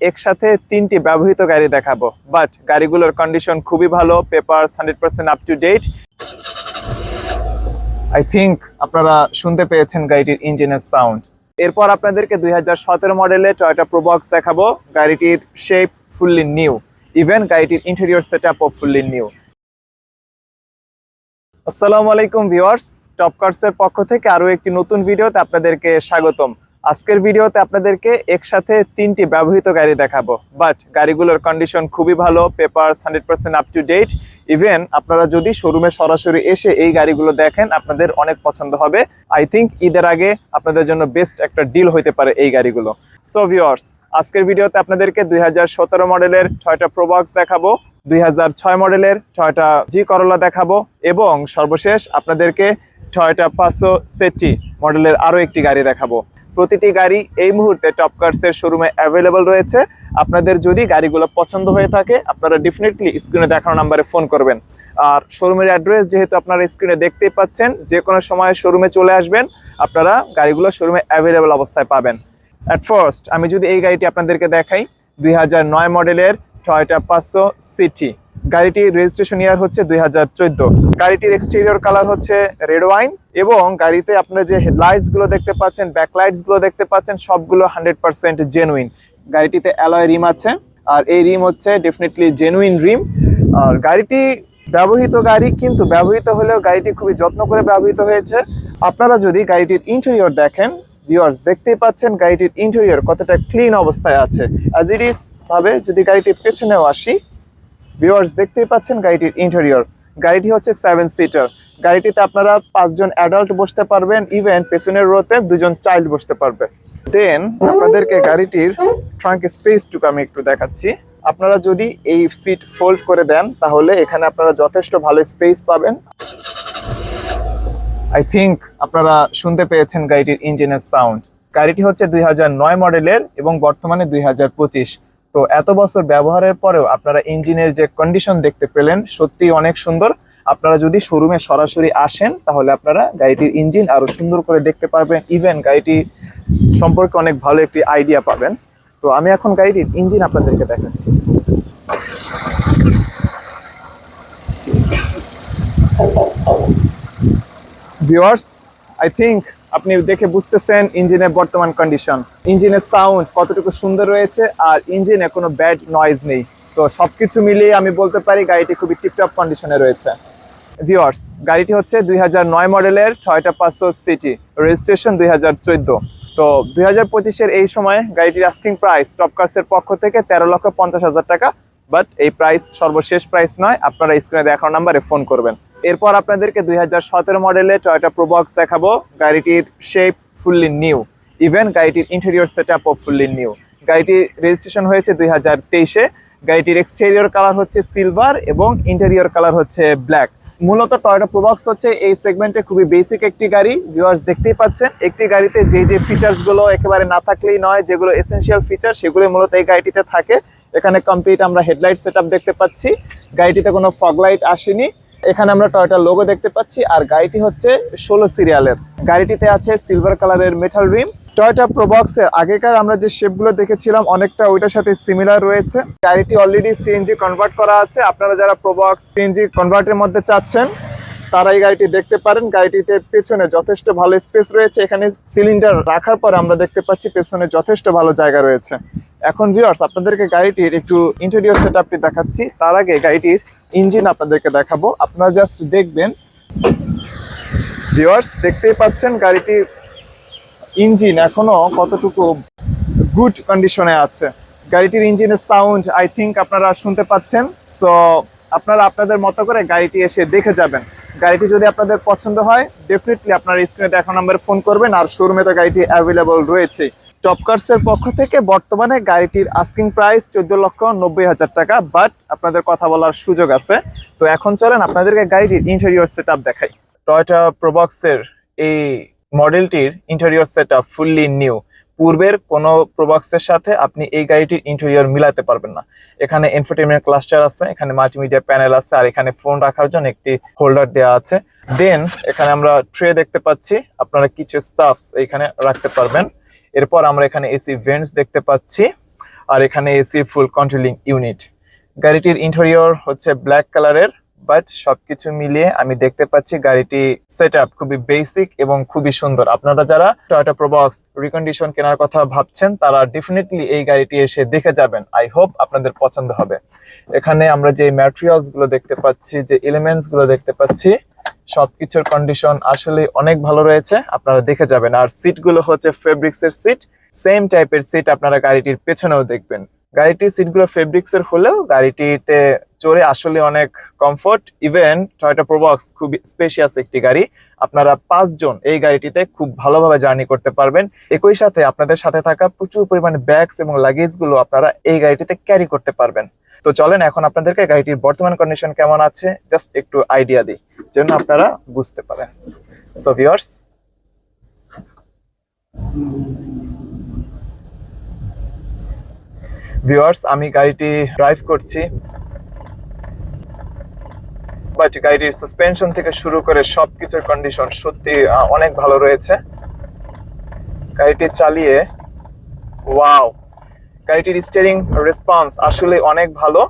একসাথে তিনটি ব্যবহৃত গাড়ি দেখাবো। বাট গাড়িগুলোর কন্ডিশন খুবই ভালো paper hundred percent up to date I think আপনারা শুনতে পেয়েছেন গাড়িটির ইঞ্জিনের সাউন্ড এরপর আপনাদেরকে দুই হাজার সতেরো মডেলে টয়টা প্রোবক্স দেখাবো। গাড়িটির শেপ ফুললি নিউ ইভেন গাড়িটির ইন্টেরিয়র সেট আপও ফুললি নিউ আসসালামু আলাইকুম ভিউয়ার্স টপ কার্সের পক্ষ থেকে আরও একটি নতুন ভিডিওতে আপনাদেরকে স্বাগতম। আজকের ভিডিওতে আপনাদেরকে একসাথে তিনটি ব্যবহৃত গাড়ি দেখাবো। বাট গাড়িগুলোর কন্ডিশন খুবই ভালো paper hundred percent up to date even আপনারা যদি শোরুমে সরাসরি এসে এই গাড়িগুলো দেখেন, আপনাদের অনেক পছন্দ হবে। আই থিঙ্ক ঈদের আগে আপনাদের জন্য বেস্ট একটা ডিল হইতে পারে এই গাড়িগুলো। সো ভিউয়ার্স আজকের ভিডিওতে আপনাদেরকে দুই হাজার সতেরো মডেলের ছয়টা প্রোবক্স দেখাবো, দুই হাজার ছয় মডেলের ছয়টা জি করলা দেখাবো, এবং সর্বশেষ আপনাদেরকে ছয়টা পাঁচশো সেটি মডেলের আরও একটি গাড়ি দেখাবো। প্রতিটি গাড়ি এই মুহূর্তে টপ কার্সের শোরুমে অ্যাভেলেবল রয়েছে। আপনাদের যদি গাড়িগুলো পছন্দ হয়ে থাকে, আপনারা ডেফিনেটলি স্ক্রিনে দেখানো নাম্বারে ফোন করবেন। আর শোরুমের অ্যাড্রেস যেহেতু আপনারা স্ক্রিনে দেখতেই পাচ্ছেন, যে কোনো সময় শোরুমে চলে আসবেন, আপনারা গাড়িগুলো শোরুমে অ্যাভেলেবল অবস্থায় পাবেন। অ্যাট ফার্স্ট আমি যদি এই গাড়িটি আপনাদেরকে দেখাই, দুই হাজার নয় মডেলের টয়টা পাঁচশো সিটি। গাড়িটির রেজিস্ট্রেশন ইয়ার হচ্ছে দুই হাজার চোদ্দ। গাড়িটির এক্সটেরিয়র কালার হচ্ছে রেড ওয়াইন এবং গাড়িতে আপনারা যে হেডলাইটসগুলো দেখতে পাচ্ছেন ব্যাকলাইটসগুলো দেখতে পাচ্ছেন, সবগুলো হান্ড্রেড পার্সেন্ট জেনুইন গাড়িটিতে অ্যালয় রিম আছে, আর এই রিম হচ্ছে ডেফিনেটলি জেনুইন রিম আর গাড়িটি ব্যবহৃত গাড়ি, কিন্তু ব্যবহৃত হলেও গাড়িটি খুবই যত্ন করে ব্যবহৃত হয়েছে। আপনারা যদি গাড়িটির ইন্টেরিয়র দেখেন ভিউয়ার্স দেখতেই পাচ্ছেন গাড়িটির ইন্টেরিয়র কতটা ক্লিন অবস্থায় আছে। অ্যাজ ইট ইস ভাবে যদি গাড়িটির পেছনেও আসি ভিউয়ার্স দেখতেই পাচ্ছেন গাড়িটির ইন্টেরিয়র গাড়িটি হচ্ছে সেভেন সিটার গাড়িটিতে আপনারা পাঁচজন অ্যাডাল্ট বসতে পারবেন ইভেন পেছনের রোতে দুজন চাইল্ড বসতে পারবে। দেন আপনাদেরকে গাড়িটির ট্রাঙ্ক স্পেসটুকু আমি একটু দেখাচ্ছি। আপনারা যদি এই সিট ফোল্ড করে দেন, তাহলে এখানে আপনারা যথেষ্ট ভালো স্পেস পাবেন। আই থিঙ্ক আপনারা শুনতে পেয়েছেন গাড়িটির ইঞ্জিনের সাউন্ড। গাড়িটি হচ্ছে দুই মডেলের এবং বর্তমানে দুই তো এত বছর ব্যবহারের পরেও আপনারা ইঞ্জিনের যে কন্ডিশন দেখতে পেলেন সত্যি অনেক সুন্দর। আপনারা যদি শোরুমে সরাসরি আসেন, তাহলে আপনারা গাড়িটির ইঞ্জিন আরও সুন্দর করে দেখতে পারবেন। ইভেন গাড়িটি সম্পর্কে অনেক ভালো একটি আইডিয়া পাবেন। তো আমি এখন গাড়িটির ইঞ্জিন আপনাদেরকে দেখাচ্ছি। ভিউয়ার্স আই থিঙ্ক আপনি দেখে বুঝতেছেন ইঞ্জিনের বর্তমান কন্ডিশন ইঞ্জিনের সাউন্ড কতটুকু সুন্দর রয়েছে আর ইঞ্জিনে কোনো ব্যাড নয়েজ নেই। তো সব কিছু মিলিয়ে আমি বলতে পারি গাড়িটি খুবই টিপটপ কন্ডিশনে রয়েছে। ভিউয়ার্স গাড়িটি হচ্ছে দুই হাজার নয় মডেলের ছয়টা পাঁচশো সিটি রেজিস্ট্রেশন দুই হাজার চোদ্দ। তো দুই হাজার পঁচিশের এই সময় গাড়িটির আস্কিং প্রাইস টপকার্সের পক্ষ থেকে তেরো লক্ষ পঞ্চাশ হাজার টাকা বাট এই প্রাইস সর্বশেষ প্রাইস নয়। আপনারা স্ক্রিনে দেখানো নাম্বারে ফোন করবেন। এরপর আপনাদেরকে দুই হাজার সতেরো মডেলে টয়টা প্রোবক্স দেখাবো। গাড়িটির শেপ ফুললি নিউ ইভেন গাড়িটির ইন্টেরিয়র সেট আপও ফুললি নিউ গাড়িটির রেজিস্ট্রেশন হয়েছে দুই হাজার তেইশে। গাড়িটির এক্সটেরিয়র কালার হচ্ছে সিলভার এবং ইন্টেরিয়র কালার হচ্ছে ব্ল্যাক মূলত টয়টা প্রোবক্স হচ্ছে এই সেগমেন্টে খুবই বেসিক একটি গাড়ি। ভিউয়ার্স দেখতেই পাচ্ছেন, একটি গাড়িতে যে যে ফিচার্সগুলো একেবারে না থাকলেই নয়, যেগুলো এসেনশিয়াল ফিচার সেগুলো মূলত এই গাড়িটিতে থাকে। এখানে কমপ্লিট আমরা হেডলাইট সেট দেখতে পাচ্ছি। গাড়িটিতে কোনো ফগ লাইট আসেনি। এখানে আমরা টয়টা লোগো দেখতে পাচ্ছি, আর গাড়িটি হচ্ছে ষোলো সিরিয়ালের গাড়িটিতে আছে সিলভার কালারের মেটাল রিম টয়টা প্রোবক্সের আগেকার আমরা যে শেপগুলো দেখেছিলাম, অনেকটা ওইটার সাথে সিমিলার রয়েছে। গাড়িটি অলরেডি সিএনজি কনভার্ট করা আছে। আপনারা যারা প্রোবক্স সিএনজি কনভার্টের মধ্যে চাচ্ছেন তারা এই গাড়িটি দেখতে পারেন। গাড়িটিতে পেছনে যথেষ্ট ভালো স্পেস রয়েছে। এখানে সিলিন্ডার রাখার পর আমরা দেখতে পাচ্ছি পেছনে যথেষ্ট ভালো জায়গা রয়েছে। এখন ভিউয়ার্স আপনাদেরকে গাড়িটির একটু ইন্টেরিয়র সেট দেখাচ্ছি। তার আগে গাড়িটির ইঞ্জিন আপনাদেরকে দেখাবো। আপনারা জাস্ট দেখবেন। ভিউয়ার্স দেখতেই পাচ্ছেন গাড়িটির ইঞ্জিন এখনও কতটুকু গুড কন্ডিশনে আছে। গাড়িটির ইঞ্জিনের সাউন্ড আই থিঙ্ক আপনারা শুনতে পাচ্ছেন। সো আপনারা আপনাদের মতো করে গাড়িটি এসে দেখে যাবেন। গাড়িটি যদি আপনাদের পছন্দ হয় ডেফিনেটলি আপনার স্ক্রিনে দেখা নাম্বারে ফোন করবেন আর শোরুমে তো গাড়িটি অ্যাভেলেবল রয়েছে টপ কার্সের পক্ষ থেকে বর্তমানে গাড়িটির আস্কিং প্রাইস চোদ্দ লক্ষ নব্বই হাজার টাকা বাট আপনাদের কথা বলার সুযোগ আছে। তো এখন চলেন আপনাদেরকে গাড়িটির ইন্টেরিয়র সেট দেখাই। টয়টা প্রবক্সের এই মডেলটির ইন্টেরিয়র সেট ফুললি নিউ পূর্বের কোনো প্রবক্সের সাথে আপনি এই গাড়িটির ইন্টেরিয়র মিলাতে পারবেন না। এখানে এনফোটেনমেন্ট ক্লাস্টার আছে, এখানে মাল্টিমিডিয়া প্যানেল আছে, আর এখানে ফোন রাখার জন্য একটি হোল্ডার দেওয়া আছে। দেন এখানে আমরা ট্রে দেখতে পাচ্ছি। আপনারা কিছু স্টাফস এখানে রাখতে পারবেন। এরপর আমরা এখানে এসি ভেন্টস দেখতে পাচ্ছি, আর এখানে এসি ফুল কন্ট্রোলিং ইউনিট গাড়িটির ইন্টেরিয়র হচ্ছে ব্ল্যাক কালারের বাট সবকিছু মিলিয়ে আমি দেখতে পাচ্ছি গাড়িটি সেট আপ খুবই বেসিক এবং খুবই সুন্দর। আপনারা যারা টয়োটা প্রোবক্স রিকন্ডিশন কেনার কথা ভাবছেন, তারা ডেফিনেটলি এই গাড়িটি এসে দেখে যাবেন। আই হোপ আপনাদের পছন্দ হবে। এখানে আমরা যে ম্যাটেরিয়ালসগুলো দেখতে পাচ্ছি, যে এলিমেন্টসগুলো দেখতে পাচ্ছি সবকিছুর কন্ডিশন আসলে অনেক ভালো রয়েছে। আপনারা দেখে যাবেন। আর সিটগুলো হচ্ছে ফেব্রিক্স এর সিট সেম টাইপের সিট আপনারা গাড়িটির পেছনেও দেখবেন। গাড়িটির সিটগুলো ফেব্রিক্স এর হলেও গাড়িটিতে চড়ে আসলে অনেক কমফোর্ট ইভেন টয়টা প্রোবক্স খুব স্পেশিয়াস একটি গাড়ি। আপনারা পাঁচজন এই গাড়িটিতে খুব ভালোভাবে জার্নি করতে পারবেন। একই সাথে আপনাদের সাথে থাকা প্রচুর পরিমাণে ব্যাগস এবং লাগেজগুলো আপনারা এই গাড়িটিতে ক্যারি করতে পারবেন। তো চলেন এখন আপনাদেরকে গাড়িটির বর্তমান কন্ডিশন কেমন আছে? জাস্ট একটু আইডিয়া দিই, যেন আপনারা বুঝতে পারেন। সো ভিউয়ার্স ভিউয়ার্স আমি গাড়িটি ড্রাইভ করছি। বাট গাড়িটির সাসপেনশন থেকে শুরু করে সবকিছুর কন্ডিশন সত্যি অনেক ভালো রয়েছে। গাড়িটি চালিয়ে ওয়াও গাড়িটির স্টিয়ারিং রেসপন্স আসলে অনেক ভালো।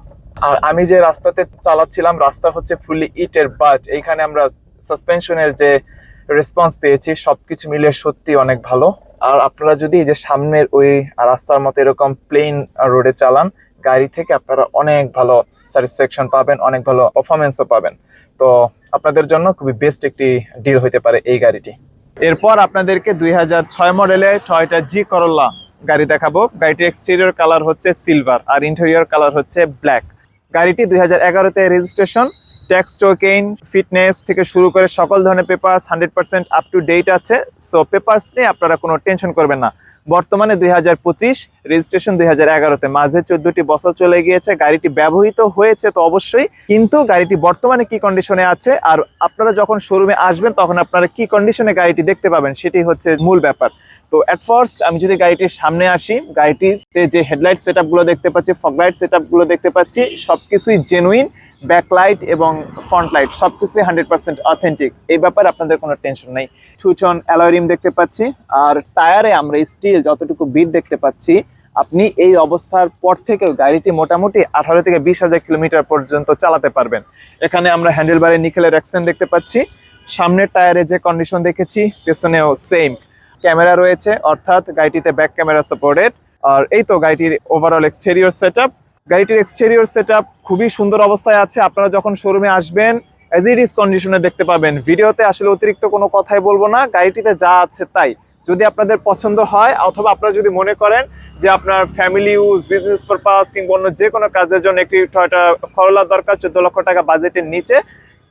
আর আমি যে রাস্তাতে চালাচ্ছিলাম, রাস্তা হচ্ছে ফুললি ইটের বাট এইখানে আমরা সাসপেনশনের যে রেসপন্স পেয়েছি, সবকিছু মিলে সত্যি অনেক ভালো। আর আপনারা যদি যে সামনের ওই রাস্তার মতো এরকম প্লেন রোডে চালান, গাড়ি থেকে আপনারা অনেক ভালো স্যাটিসফ্যাকশন পাবেন, অনেক ভালো পারফরমেন্সও পাবেন। তো আপনাদের জন্য খুবই বেস্ট একটি ডিল হতে পারে এই গাড়িটি। এরপর আপনাদেরকে দুই হাজার ছয় মডেলের টয়টা জি করল্লা গাড়ি দেখাবো। গাড়িটির এক্সটেরিয়র কালার হচ্ছে সিলভার আর ইন্টেরিয়র কালার হচ্ছে ব্ল্যাক গাড়িটি দুই হাজার এগারোতে রেজিস্ট্রেশন ট্যাক্স টোকেন ফিটনেস থেকে শুরু করে সকল ধরনের papers hundred percent up to date আছে। সো পেপার্স নিয়ে আপনারা কোনো টেনশন করবেন না। বর্তমানে দুই হাজার পঁচিশ রেজিস্ট্রেশন দুই হাজার এগারোতে। মাঝে চোদ্দটি বছর চলে গিয়েছে, গাড়িটি ব্যবহৃত হয়েছে তো অবশ্যই, কিন্তু গাড়িটি বর্তমানে কি কন্ডিশনে আছে? আর আপনারা যখন শোরুমে আসবেন, তখন আপনারা কি কন্ডিশনে গাড়িটি দেখতে পাবেন? সেটি হচ্ছে মূল ব্যাপার। তো অ্যাট ফার্স্ট আমি যদি গাড়িটির সামনে আসি, গাড়িটিতে যে হেডলাইট সেট দেখতে পাচ্ছি ফগলাইট সেট দেখতে পাচ্ছি সব কিছুই জেনুইন ব্যাকলাইট এবং ফ্রন্ট লাইট সব কিছুই হান্ড্রেড পার্সেন্ট অথেন্টিক এই ব্যাপারে আপনাদের কোনো টেনশন নেই। ছুচন অ্যালয়রিম দেখতে পাচ্ছি। আর টায়ারে আমরা স্টিল যতটুকু বিট দেখতে পাচ্ছি, আপনি এই অবস্থার পর থেকেও গাড়িটি মোটামুটি আঠারো থেকে বিশ হাজার কিলোমিটার পর্যন্ত চালাতে পারবেন। এখানে আমরা হ্যান্ডেল বারে নিকেলের অ্যাকশন দেখতে পাচ্ছি। সামনের টায়ারে যে কন্ডিশন দেখেছি, পেছনেও সেম ক্যামেরা রয়েছে, অর্থাৎ গাড়িটিতে ব্যাক ক্যামেরা সাপোর্টেড আর এই তো গাড়িটির ওভারঅল এক্সটেরিয়র সেট গাড়িটির এক্সটেরিয়র সেট খুবই সুন্দর অবস্থায় আছে। আপনারা যখন শোরুমে আসবেন অ্যাজ ইট ইজ কন্ডিশনে দেখতে পাবেন। ভিডিওতে আসলে অতিরিক্ত কোনো কথাই বলব না। গাড়িটিতে যা আছে তাই। যদি আপনাদের পছন্দ হয়, অথবা আপনারা যদি মনে করেন যে আপনার ফ্যামিলি ইউজ বিজনেস পারপাস কিংবা অন্য যে কোনো কাজের জন্য একটি টয়টা করলা দরকার, চোদ্দ লক্ষ টাকা বাজেটের নিচে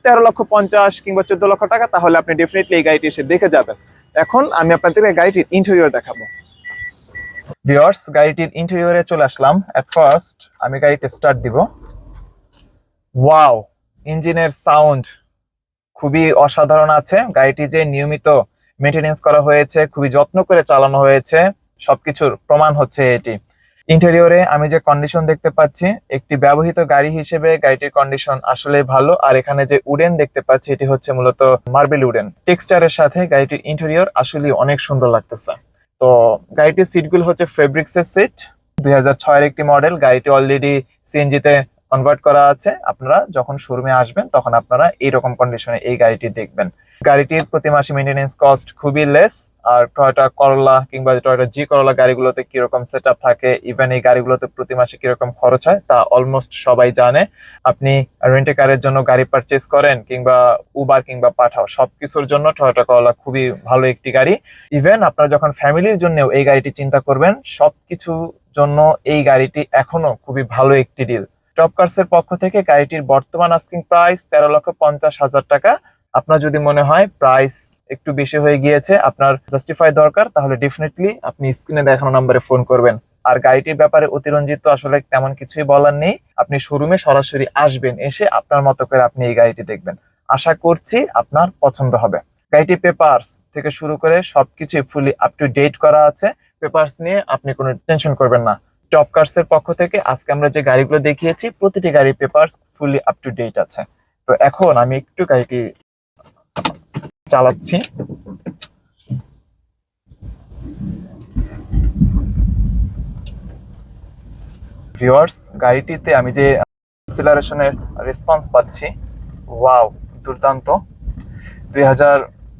তেরো লক্ষ পঞ্চাশ কিংবা চোদ্দ লক্ষ টাকা, তাহলে আপনি ডেফিনেটলি এই গাড়িটি এসে দেখে যাবেন। এখন আমি আপনাদেরকে গাড়িটির ইন্টেরিয়র দেখাবো। ভিওর্স গাড়িটির ইন্টেরিয়রে চলে আসলাম। অ্যাট ফার্স্ট আমি গাড়িটা স্টার্ট দিব। ওয়াও ইঞ্জিনের সাউন্ড খুবই অসাধারণ আছে। গাড়িটি যে নিয়মিত মেনটেনেন্স করা হয়েছে, খুবই যত্ন করে চালানো হয়েছে, সবকিছুর প্রমাণ হচ্ছে এটি। ইন্টেরিয়রে আমি যে কন্ডিশন দেখতে পাচ্ছি, একটি ব্যবহৃত গাড়ি হিসেবে গাড়িটির কন্ডিশন আসলে ভালো। আর এখানে যে উডেন দেখতে পাচ্ছি, এটি হচ্ছে মূলত মার্বেল উডেন। টেক্সচারের সাথে গাড়িটির ইন্টেরিয়র আসলে অনেক সুন্দর লাগতেছে। তো গাড়িটির সিটগুলো হচ্ছে ফেব্রিক্স এর সিট। দুই হাজার ছয়ের একটি মডেল, গাড়িটি অলরেডি সিএনজিতে কনভার্ট করা আছে, আপনারা যখন শোরুমে আসবেন, তখন আপনারা এইরকম কন্ডিশনে এই গাড়িটি দেখবেন। গাড়িটির প্রতি মাসে মেনটেনেন্স কস্ট খুবই লেস আর টয়টা করলা কিংবা টয়টা জি করলা গাড়িগুলোতে কীরকম সেট থাকে ইভেন এই গাড়িগুলোতে প্রতি মাসে কীরকম খরচ হয়, তা অলমোস্ট সবাই জানে। আপনি রেন্টে কারের জন্য গাড়ি পারচেস করেন, কিংবা উবার কিংবা পাঠাও, সবকিছুর জন্য টয়টা করলা খুবই ভালো একটি গাড়ি। ইভেন আপনারা যখন ফ্যামিলির জন্যও এই গাড়িটি চিন্তা করবেন সবকিছু জন্য এই গাড়িটি এখনও খুবই ভালো একটি ডিল টপ কার্সের পক্ষ থেকে গাড়িটির বর্তমান আস্কিং প্রাইস তেরো লক্ষ পঞ্চাশ হাজার টাকা। আপনার যদি মনে হয় প্রাইস একটু বেশি হয়ে গিয়েছে, আপনার জাস্টিফাই দরকার, তাহলে ডেফিনেটলি আপনি স্ক্রিনে দেখানো নাম্বারে ফোন করবেন। আর গাড়িটির ব্যাপারে অতিরঞ্জিত আসলে তেমন কিছুই বলার নেই। আপনি শোরুমে সরাসরি আসবেন, এসে আপনার মতো করে আপনি এই গাড়িটি দেখবেন। আশা করছি আপনার পছন্দ হবে। গাড়িটি পেপারস থেকে শুরু করে সবকিছু ফুলি আপ টু ডেট করা আছে। পেপারস নিয়ে আপনি কোনো টেনশন করবেন না। টপ কার্সের পক্ষ থেকে আজকে আমরা যে গাড়িগুলো দেখিয়েছি, প্রতিটি গাড়ির papers fully up to date আছে। তো এখন আমি একটু গাড়িটি চালাচ্ছি। ভিউয়ার্স গাড়িটিতে আমি যে অ্যাক্সিলারেশনের রেসপন্স পাচ্ছি ওয়াও দুর্দান্ত। দুই হাজার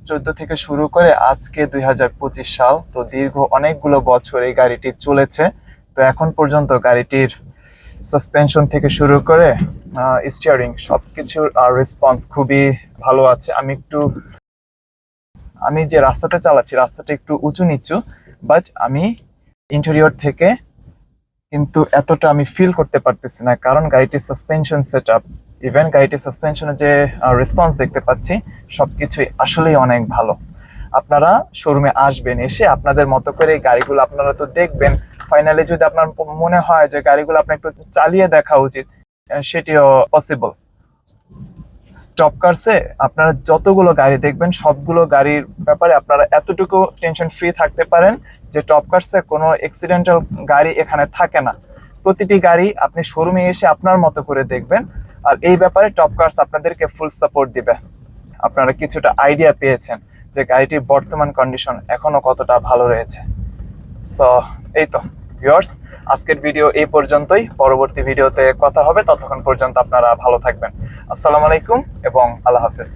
চোদ্দ থেকে শুরু করে আজকে দুই হাজার পঁচিশ সাল, তো দীর্ঘ অনেকগুলো বছর এই গাড়িটি চলেছে। তো এখন পর্যন্ত গাড়িটির সাসপেনশন থেকে শুরু করে স্টিয়ারিং সব কিছুর রেসপন্স খুবই ভালো আছে। আমি একটু, আমি যে রাস্তাটা চালাচ্ছি, রাস্তাটা একটু উঁচু নিচু বাট আমি ইন্টেরিয়র থেকে কিন্তু এতটা আমি ফিল করতে পারতেছি না, কারণ গাড়িটির সাসপেনশন সেট আপ ইভেন গাড়িটির সাসপেনশনের যে রেসপন্স দেখতে পাচ্ছি সব কিছুই আসলেই অনেক ভালো। আপনারা শোরুমে আসবেন, এসে আপনাদের মতো করে গাড়িগুলো আপনারা তো দেখবেন ফাইনালি যদি আপনার মনে হয় যে গাড়িগুলো আপনার একটু চালিয়ে দেখা উচিত সেটিও পসিবল টপ কার্সে আপনারা যতগুলো গাড়ি দেখবেন, সবগুলো গাড়ির ব্যাপারে আপনারা এতটুকু টেনশন ফ্রি থাকতে পারেন যে টপ কার্সে কোনো অ্যাক্সিডেন্টাল গাড়ি এখানে থাকে না। প্রতিটি গাড়ি আপনি শোরুমে এসে আপনার মতো করে দেখবেন, আর এই ব্যাপারে টপ কার্স আপনাদেরকে ফুল সাপোর্ট দিবে। আপনারা কিছুটা আইডিয়া পেয়েছেন যে গাড়িটির বর্তমান কন্ডিশন এখনও কতটা ভালো রয়েছে। সো এই তো ভিউয়ার্স আজকের ভিডিও এই পর্যন্তই। পরবর্তী ভিডিওতে কথা হবে। ততক্ষণ পর্যন্ত আপনারা ভালো থাকবেন। আসসালামু আলাইকুম এবং আল্লাহ হাফেজ।